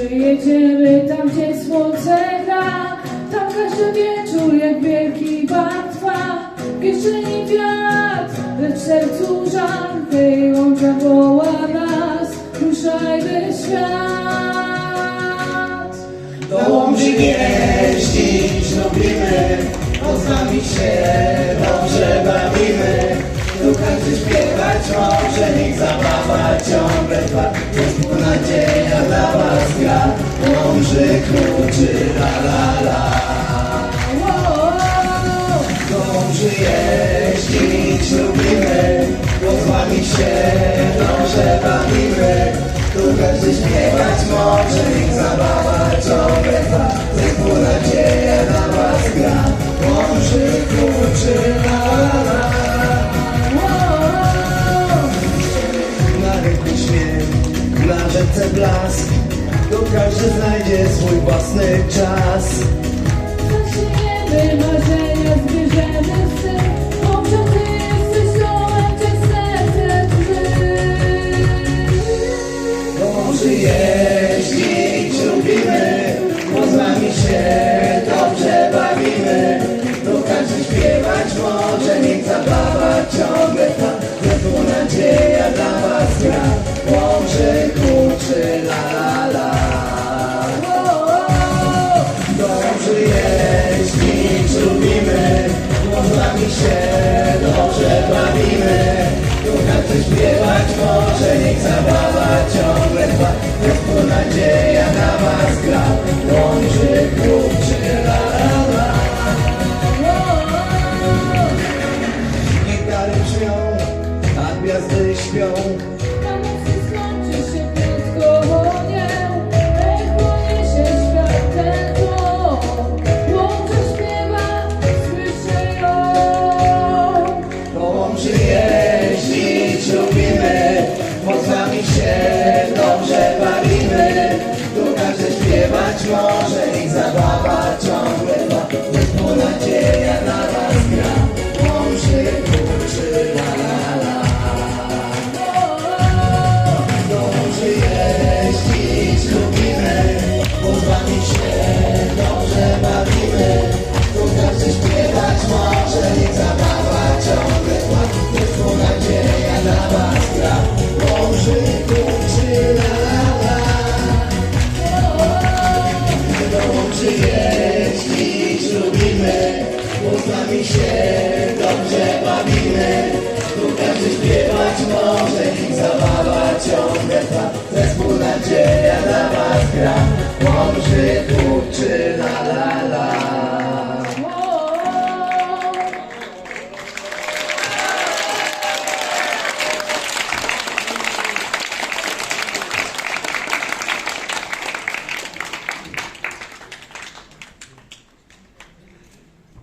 jedziemy tam, gdzie słońce gra? Tam każdy wieczór jak wielki bar trwa W kieszeni wiatr, lecz w sercu żar Hej, woła nas, ruszajmy świat. Do Łomży jeździć lubimy, poznamy się, dobrze bawimy. Tu każdy śpiewać może, niech zabawa ciągle Łomży kluczy la la la. Do Łomży jeździć lubimy, poznamy się, dobrze bawimy. Tu każdy śpiewać może, niech zabawa ciągle trwa. Tylko nadzieja dla was gra, Łomży kluczy la la la. Na rynku śmiech, na rzece blask, każdy znajdzie swój własny czas. Zaczniemy ją Łomży jeździć lubimy, poznamy się, z nami się dobrze bawimy. Tu każdy śpiewać może i zabawa ciągle trwa. Zespół nadzieja